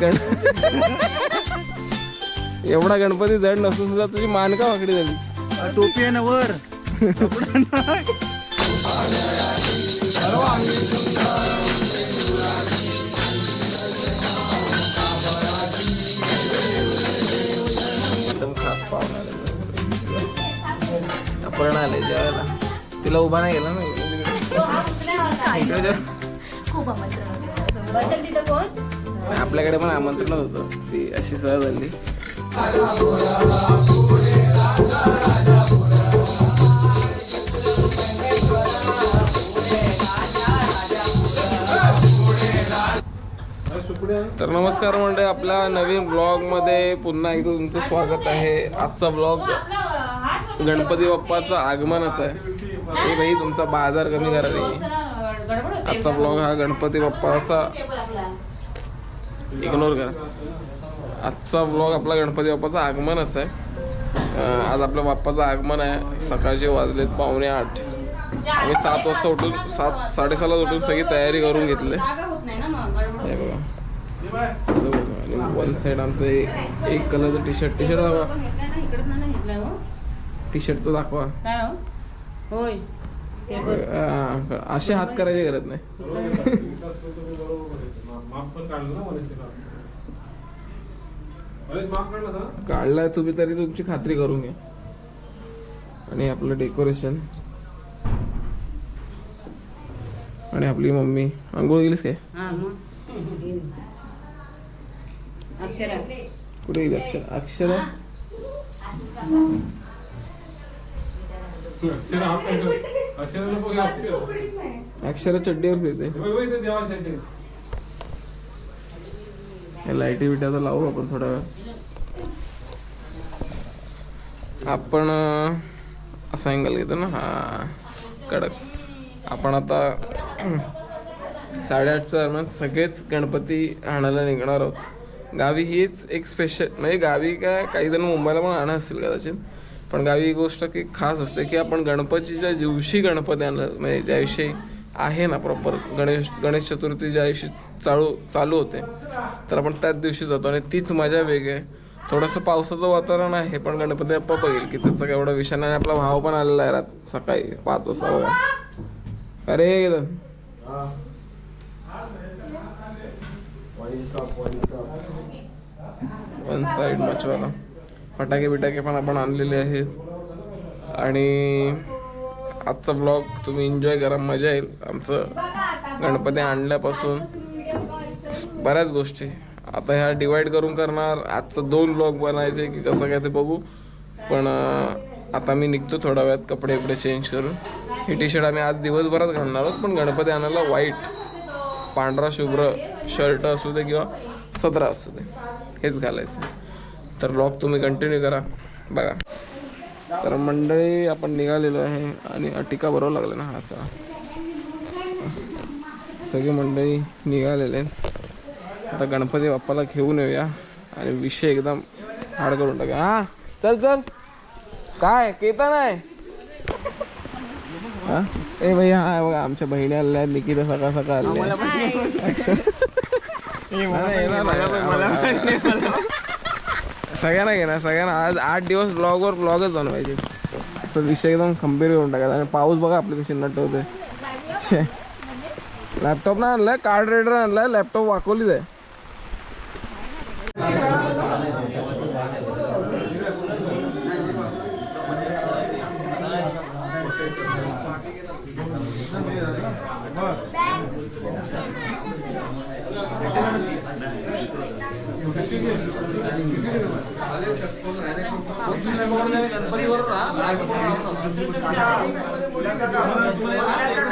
गण एवढा गणपती जड नसून सुद्धा तुझी मान का वाकडी झाली. टोपी आहे ना वर. आपण आले जेवायला. तिला उभा नाही गेला ना. खूप आमंत्रण होते. आपल्याकडे पण आमंत्रण होतं. ती अशी सहज झाली तर नमस्कार म्हणजे आपल्या नवीन ब्लॉगमध्ये पुन्हा एकदा तुमचं स्वागत आहे. आजचा ब्लॉग गणपती बाप्पाचं आगमनच आहे. भाई तुमचा बाजार कमी करा नाही आजचा ब्लॉग हा गणपती बाप्पाचा इग्नोर करा. आजचा ब्लॉग आपला गणपती बाप्पाचं आगमनच आहे. आज आपल्या बाप्पाचं आगमन आहे. सकाळचे वाजलेत पावणे आठ. आम्ही सात वाजता उठून सात साडेसहाला उठून सगळी तयारी करून घेतली. हे बघा. आणि वन साईड आमचं एक- एक कलरचं टी शर्ट टी शर्ट दाखवा. टी शर्ट तर दाखवा अं, असे हात करायची गरज नाही. काढलाय तुम्ही तरी तुमची खात्री करून घ्या. आणि आपलं डेकोरेशन. आणि आपली मम्मी. आंघोळ गेलीस काय? हा अक्षरा. कुठे गेली? अक्षर? अक्षर? अक्षर चड्डीवर फिरते. लाईटी बिट्या तर लावू आपण थोडा वेळ. आपण असा अँगल घेतो ना हा कडक. आपण आता साडेआठच्या दरम्यान सगळेच गणपती आणायला निघणार आहोत. गावी हीच एक स्पेशल म्हणजे गावी काय काही जण मुंबईला पण आणत असतील कदाचित. पण गावी ही गोष्ट की खास असते की आपण गणपतीच्या दिवशी गणपती आणलं म्हणजे ज्या दिवशी आहे ना प्रॉपर गणेश गणेश चतुर्थी ज्या दिवशी चालू चालू होते तर आपण त्याच दिवशी जातो. आणि तीच मजा वेगळी आहे. थोडंसं पावसाचं वातावरण आहे पण गणपती बाप्पा बघेल की त्याचा काय एवढा विषय नाही आपला भाव पण आलेला आहे रात सकाळी पाच वाजता बघा अरे वन साईड मचवाला फटाके बिटाके पण आपण आणलेले आहेत. आणि आजचा ब्लॉग तुम्ही एन्जॉय करा मजा येईल. आमचं गणपती आणल्यापासून बऱ्याच गोष्टी. आता ह्या डिवाईड करून करणार. आजचं दोन ब्लॉग बनायचे की कसं काय ते बघू. पण आता मी निघतो थोड्या वेळात कपडे बिपडे चेंज करून. ही टी शर्ट आम्ही आज दिवसभरात घालणार आहोत पण गणपती आणायला व्हाईट पांढरा शुभ्र शर्ट असू दे किंवा सदरा असू दे हेच घालायचं. तर ब्लॉग तुम्ही कंटिन्यू करा. बघा. तर मंडळी आपण निघालेलो आहे आणि टिका बरोबर लागला ना हाचा सगळे मंडळी निघालेले आता गणपती बाप्पाला घेऊन येऊया आणि विषय एकदम हाड करून टाका हा चल चल. काय केता नाही हा? ए भैया हा बघा आमच्या बहिणी आलेल्या आहेत. निकिता सकाळ सकाळ आल्या सगळ्यांना घेणार सगळ्यांना. आज आठ दिवस ब्लॉगवर ब्लॉगच बनवायचे. तर विषय एकदम खंबीर करून टाकायचा. आणि पाऊस बघा आपल्या कशी नट होते. लॅपटॉप नाही आणलं कार्ड रेडर आणलं लॅपटॉप वाकवलीच आहे.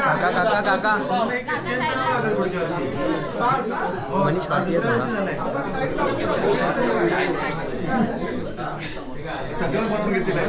काका काका काका मनीष पाटील सगळं बनवून घेतलेलं आहे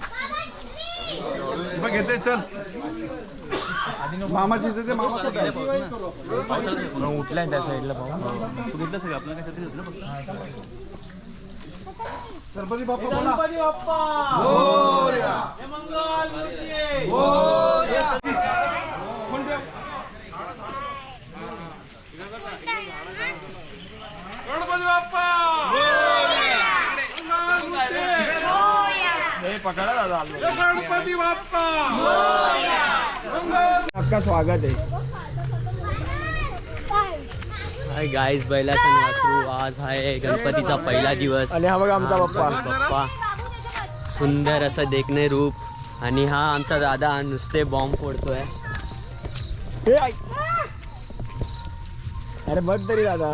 घेते चल. मामाची ते मामा? उठलाय त्या साईडला पाहून. गणपती बाप्पा बोला. गणपती बाप्पा हे मंगल मूर्ती आहे. गणपती बाप्पा मंगल मूर्ती. हे पकडा दादा हे गणपती बाप्पा मंगल स्वागत आहे. हाय गाईज बैलाचा वासरू आज आहे गणपतीचा पहिला दिवस. आणि हा बघा आमचा बाप्पा. बाप्पा सुंदर असं देखणे रूप. आणि हा आमचा दादा नुसते बॉम्ब फोडतोय. हे. अरे बघ तरी दादा.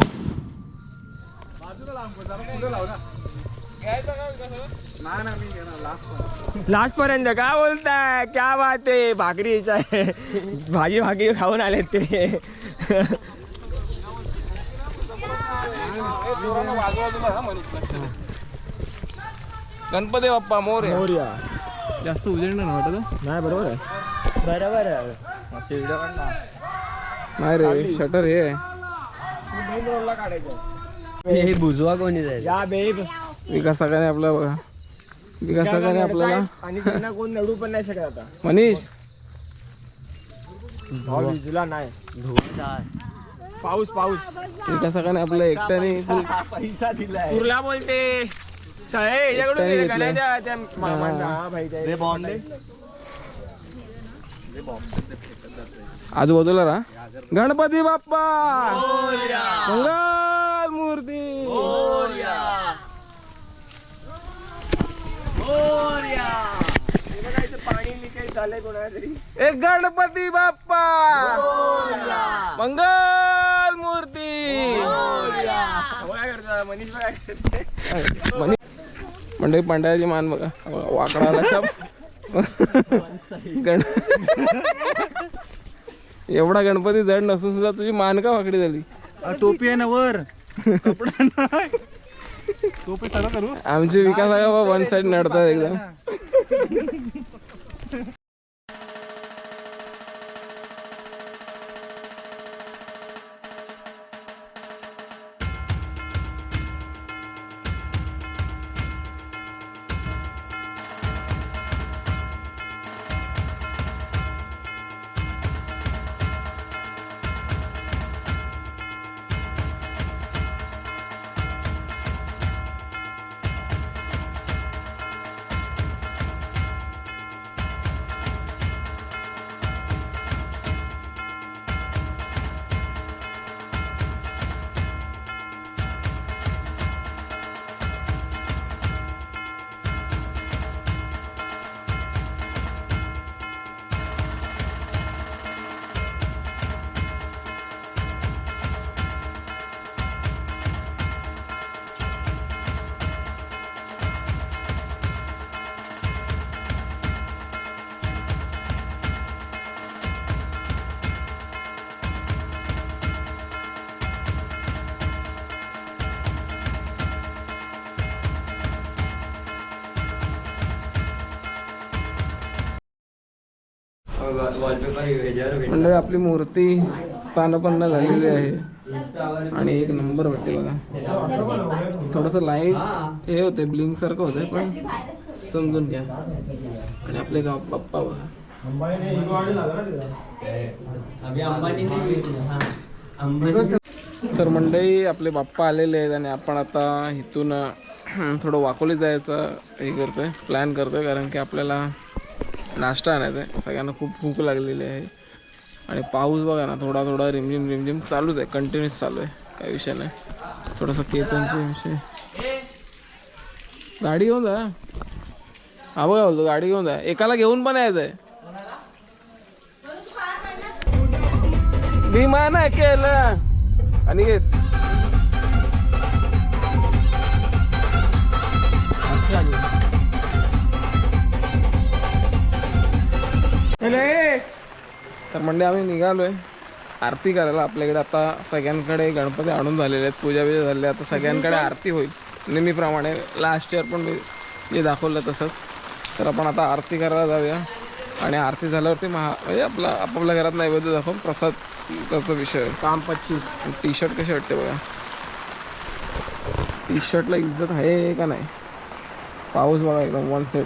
लास्ट पर्यंत काय बोलताय? क्या बात आहे? भाकरीच आहे. भाजी भाकरी खाऊन आलेत ते. गणपती बाप्पा मोर मोर्या. जास्त उजेड नाही वाटत? नाही बरोबर आहे. बरोबर नाही. रे शटर हे. हे बुजवा कोणी जाईल? या बेब. विकास सगळ्याने आपला बघा सगळ्याने आपल्याला. आणि त्यांना कोण नडू पण नाही शकत आता. मनीष. नाही. पाऊस पाऊस. सगळ्याने आपल्या एकट्याने पैसा दिलाय. तुरला बोलते. सळे याच्याकडून एकट्याने दिले घेतलं. गण्याच्या त्या मामांचा हा. भाई त्या- रे बॉन्ड आजूबाजूला राहा गणपती बाप्पा! मंगल मूर्ती हे बघा इथे कोणाला तरी. एक गणपती बाप्पा! मंगल मूर्ती! काय करता मनीष काय करते. मनी मंडळी पांढऱ्याची मान बघा. वाकडा लक्षात गण एवढा गणपती जड नसून सुद्धा तुझी मान का वाकडी झाली? टोपी आहे ना वर. कपडा नाही. टोपी सरळ करू. आमचे विकास आहे बाबा वन साइड नडतात एकदम. मंडळी आपली मूर्ती स्थानपन्न झालेली आहे. आणि एक नंबर वाटते बघा. थोडंसं लाइट हे होते ब्लिंक सारखं होतंय पण समजून घ्या. आणि आपले गाव बाप्पा बघा. हा. तर मंडळी आपले बाप्पा आलेले आहेत आणि आपण आता इथून थोडं वाकोली जायचं हे करतोय प्लॅन करतोय कारण की आपल्याला नाश्ता आणायचा आहे सगळ्यांना खूप भूक लागलेली आहे. आणि पाऊस बघा ना थोडा थोडा रिमझिम रिमझिम चालूच आहे. कंटिन्यूस चालू आहे. काही विषय नाही. थोडंसं केतनचे विषय. गाडी घेऊन जा. हा बघा बोलतो गाडी घेऊन जा. एकाला घेऊन पण यायचं आहे. विमान केलं. आणि तर म्हणजे आम्ही निघालोय. आरती करायला आपल्याकडे आता सगळ्यांकडे गणपती आणून झालेले आहेत. पूजा बिजा झाली. आता सगळ्यांकडे आरती होईल. नेहमीप्रमाणे लास्ट इयर पण मी जे दाखवलं तसंच. तर आपण आता आरती करायला जाऊया. आणि आरती झाल्यावरती महा म्हणजे आपला आपापल्या घरात नैवेद्य दाखवून प्रसाद त्याचा विषय आहे. काम पच्चीस. टी शर्ट कसे वाटते बघा. टी शर्टला इज्जत आहे का नाही? पाऊस बघा एकदम वन सेट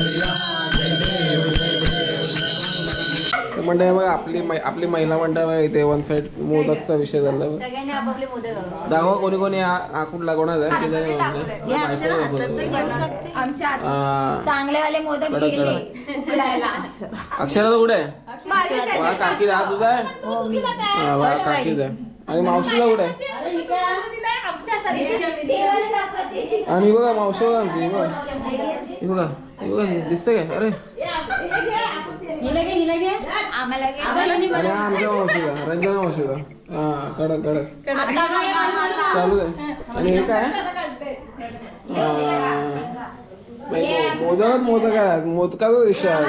मंडळ बघा आपली मै- आपली महिला मंडळ बघा इथे वन साईड मोदकचा विषय झाला. सगळ्यांनी आपापले मोदक हवे. दाखवा कोणी कोणी आ- लागवणार आहे? ते जरी म्हणलं. आमच्या आत- आ, चांगलेवाले मोदक कडक, गेले. उकडायला. अक्षरा कुठे? आहे वा काकी हा तुझा आहे? हा, वा काकीचा आहे आणि मावशीला कुठे? आहे देवाला दाखवते. आणि बघा मावशी बघा आमची बघा. हे बघा हे बघा हे दिसतंय काय? अरे. आम्हाला हा आमच्या मावशीला रंजना मावशीला हा कडक कडक. चालू आहे आणि हे काय? मोदक मोदक आहे. मोदकाचा विषय आहे.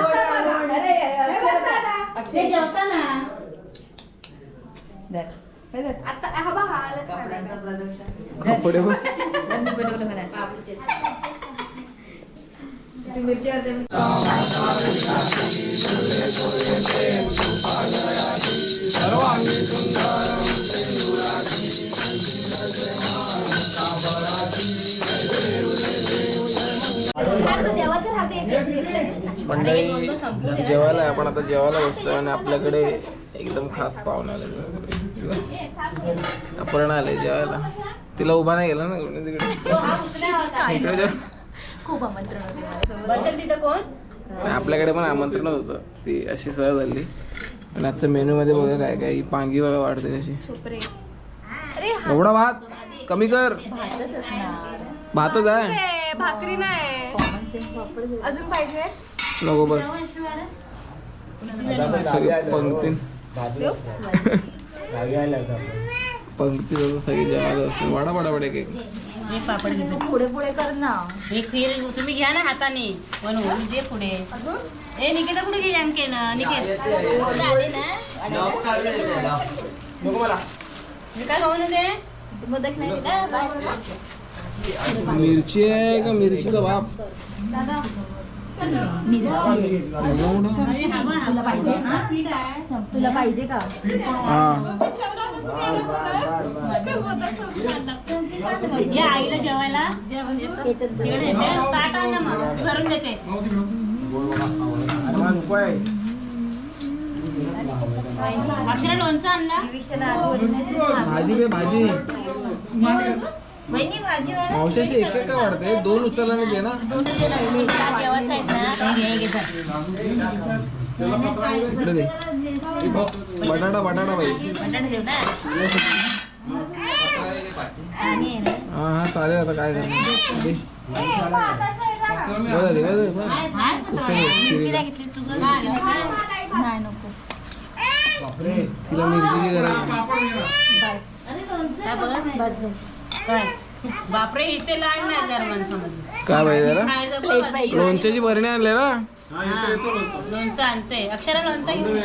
अक्षय जेवताना. आता हा बघा, आलंच काढायचं. कपडे. हा, तो मंडळी जेवायला. आपण आता जेवायला बसतोय आणि आपल्याकडे एकदम खास पाहुणे आले आपण आले जेवायला तिला उभा नाही गेला ना तिकडे जेव. खूप आमंत्रण होते माझ्यासोबत. बसेल तिथं कोण? आणि आपल्याकडे पण आमंत्रण होतं. ती अशी सहज झाली आणि आजच्या मेनू मध्ये बघा काय काय पांगी बघा वाढते कशी. एवढा भात? कमी कर. भातच आहे. भाकरी नाही. अजून पाहिजे? नको बस. सगळी पंक्ती. पंक्ती सगळी जेवायला असते. वाडा वाडा वाडा केक हे पापड घेतो. पुढे पुढे कर ना. खीर तुम्ही घ्या ना हाताने. बनवून दे पुढे. ए निकेता पुढे घे अंके ना निकेत आले ना? मी काय खाऊ दे मोदक नाही दिला. मिरची आहे का? बाप तुला पाहिजे हा? तुला पाहिजे का? या आईला जेवायला तिकडे ताट आण ना मग. भरून देते. अक्षरा लोणचं आणला भाजी दे भाजी. मावशाशी एक एक का वाढते दोन उचलला दे ना. जेवायचं आहेत ना घे जा. हो, बटाटा बटाटा देऊ ना ना. हा हा चालेल आता काय करणार. मिरची नको तिला. बस बस बस काय बापरे इथे लाईन नाही माणसामध्ये काय पाहिजे. लोणच्याची भरणी आणले ना. लोणचं आणते अक्षरा लोणचं घेऊन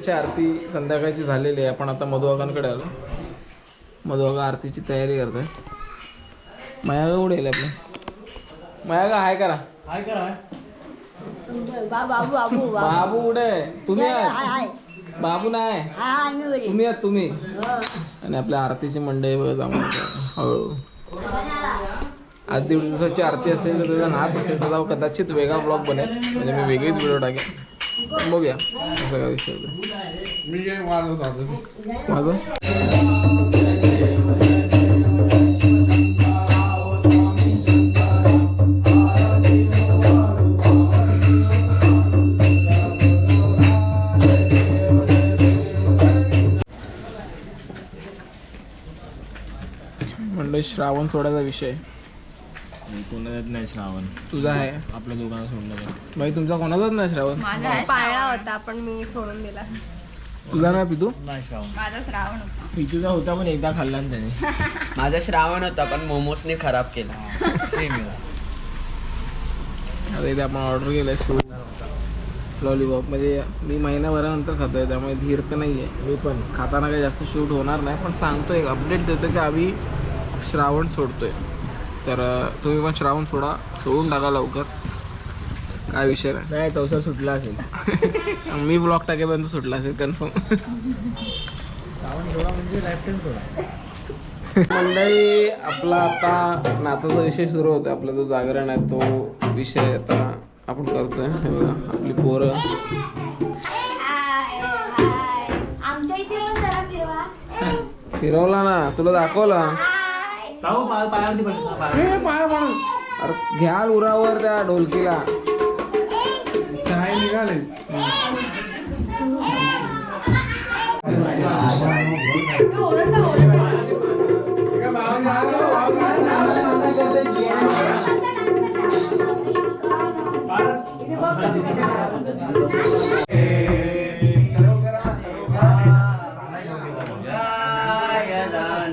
आपल्याकडची आरती संध्याकाळची झालेली आहे. आपण आता मधुवागांकडे आलो. मधुवागा आरतीची तयारी करतोय. मायागा येईल आपलं? मायागा हाय करा. बा- बाबू बाबू बाबू बाबू. आहे? तुम्ही हाय हाय बाबू नाही? हा तुम्ही आहात तुम्ही? हो. आणि आपल्या आरतीची मंडळी बघा जाऊन हळू. आज दीड दिवसाची आरती असेल तर तुझा नाच असेल तर जाऊ. कदाचित वेगळा ब्लॉग बनेल. म्हणजे मी वेगळीच व्हिडिओ टाकेन बघूया. असं काय विषय होता. मी काय वाजवत श्रावण सोडायचा विषय. कोणाच नाही श्रावण. तुझा आहे. आपल्या दोघांना सोडलं बाई तुमचा कोणाचाच नाही श्रावण? पाळला होता पण मी सोडून दिला. तुझा नाही पितू? नाही श्रावण. माझा श्रावण होता. पितूचा होता पण एकदा खाल्ला ना त्याने. माझा श्रावण होता पण मोमोसने खराब केला. सेम आता इथे आपण ऑर्डर केलं आहे सूप. लॉलीपॉप म्हणजे मी महिन्याभरानंतर खातोय त्यामुळे धीर तर नाही आहे मी पण. खाताना काही जास्त शूट होणार नाही पण सांगतो एक अपडेट देतो की आम्ही श्रावण सोडतोय. तर तुम्ही पण श्रावण सोडा. सोडून टाका लवकर. काय विषय नाही. तवसा सुटला असेल. मी ब्लॉग टाकेपर्यंत सुटला असेल कन्फर्म श्रावण म्हणजे लाईफ टाईम थोडा मंडळी आपला आता नाचाचा विषय सुरू होतो आपला जो जागरण आहे तो विषय आता आपण करतोय. हे बघा आपली पोरं. आमच्या इथे येऊन जरा फिरवा. फिरवला ना. तुला दाखवला. पायावरती हे पाय म्हणून अरे घ्याल उरावर त्या ढोलकीला. चाय निघाले.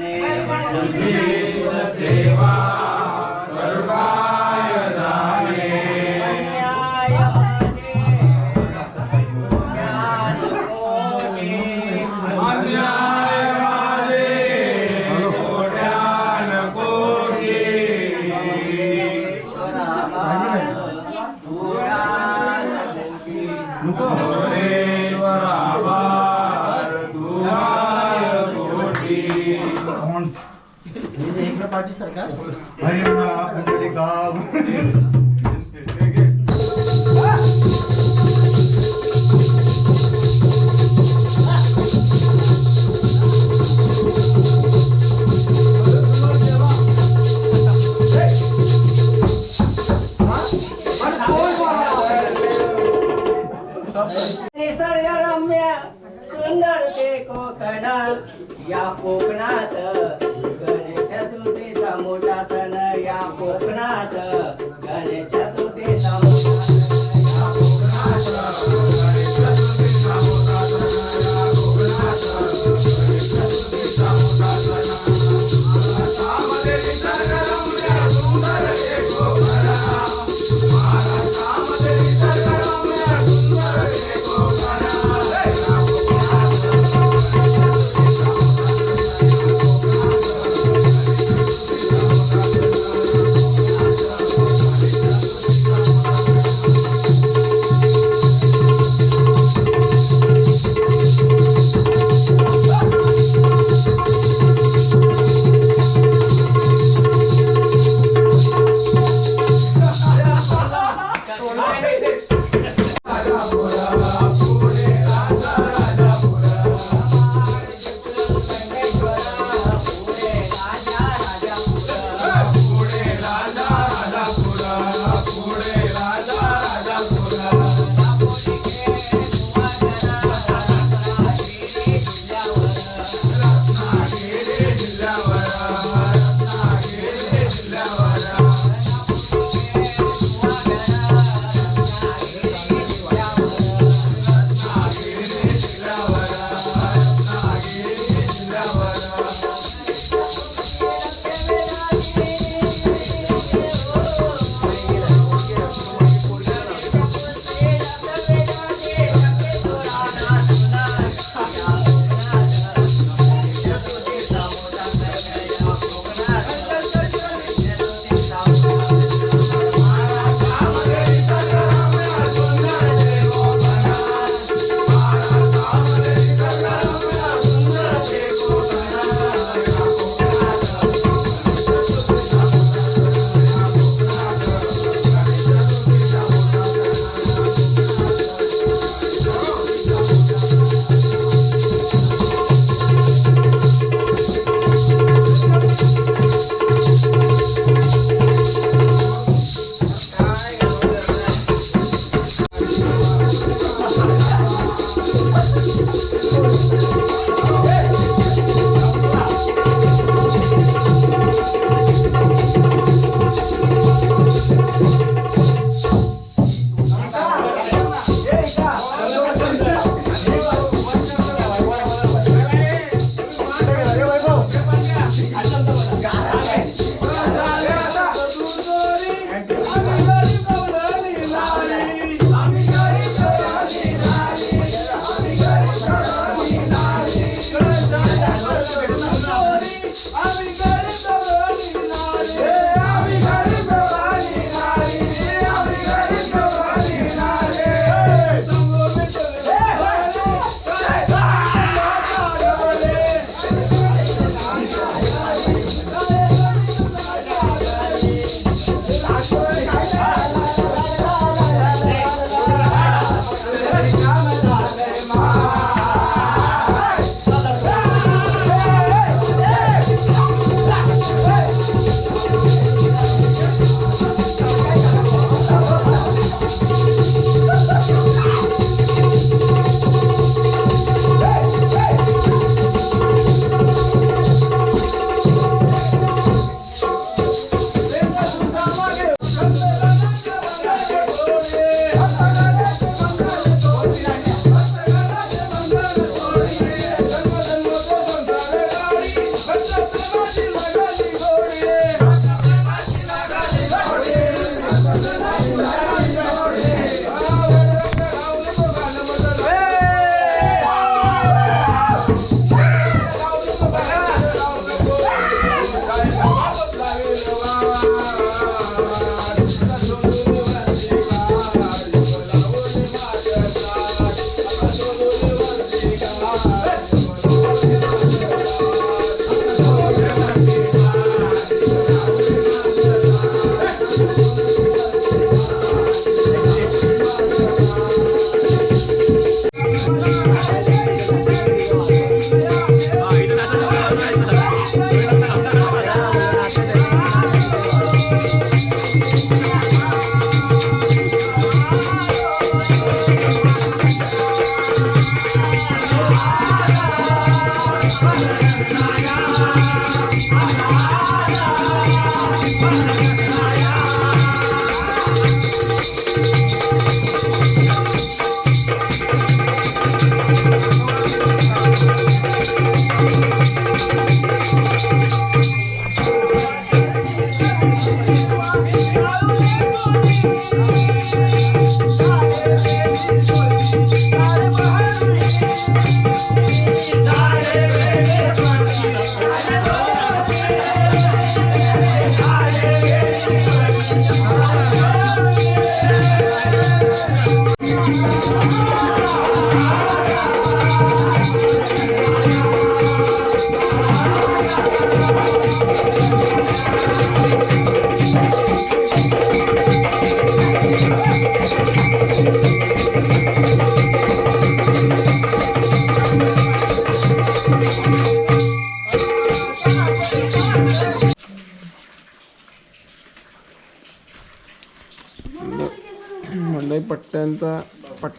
निसर्गरम्य कोकणात या कोकणात. गणेश चतुर्थीचा मोठा सण या कोकणात.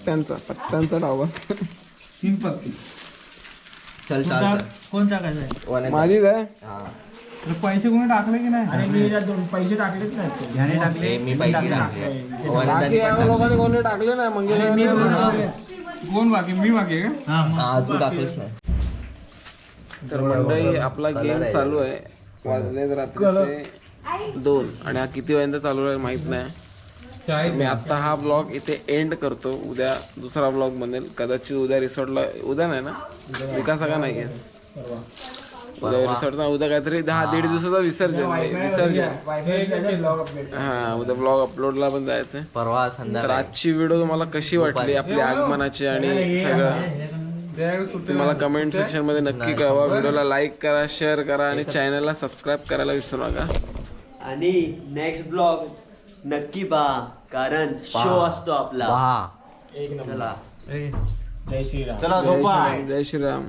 पट्ट्यांचा पट्ट्यांचा डाव तीन पत्ती. चल चाल कोण टाकायचं आहे? माझीच आहे. तर पैसे कोणी टाकले की नाही? मी दोन पैसे टाकलेच नाहीत. ह्याने टाकले मी टाकले. बाकी या लोकांनी कोणी टाकले नाही म्हणजे कोण बाकी? मी बाकी आहे का? तू टाकलेस नाही. तर मंडळी आपला गेम चालू आहे. वाजले रात्रीचे दोन. आणि हा किती वाजता चालू आहे माहीत नाही. मी आता हा ब्लॉग इथे एंड करतो. उद्या दुसरा ब्लॉग बनेल. कदाचित उद्या रिसॉर्टला उद्या नाही ना? विकास का नाही घेत उद्या रिसॉर्टला उद्या काहीतरी दहा दीड दिवसाचा विसर्जन विसर्जन. हा उद्या ब्लॉग अपलोडला पण जायचंय. परवा तर आजची व्हिडिओ तुम्हाला कशी वाटली? आपली आगमनाची आणि सगळं. तुम्हाला कमेंट सेक्शनमध्ये नक्की कळवा. व्हिडिओला लाईक करा शेअर करा आणि चॅनलला सबस्क्राईब करायला विसरू नका. आणि नेक्स्ट ब्लॉग नक्की पहा. कारण शो असतो आपला. चला. जय श्रीराम. चला झोपा. जय श्रीराम.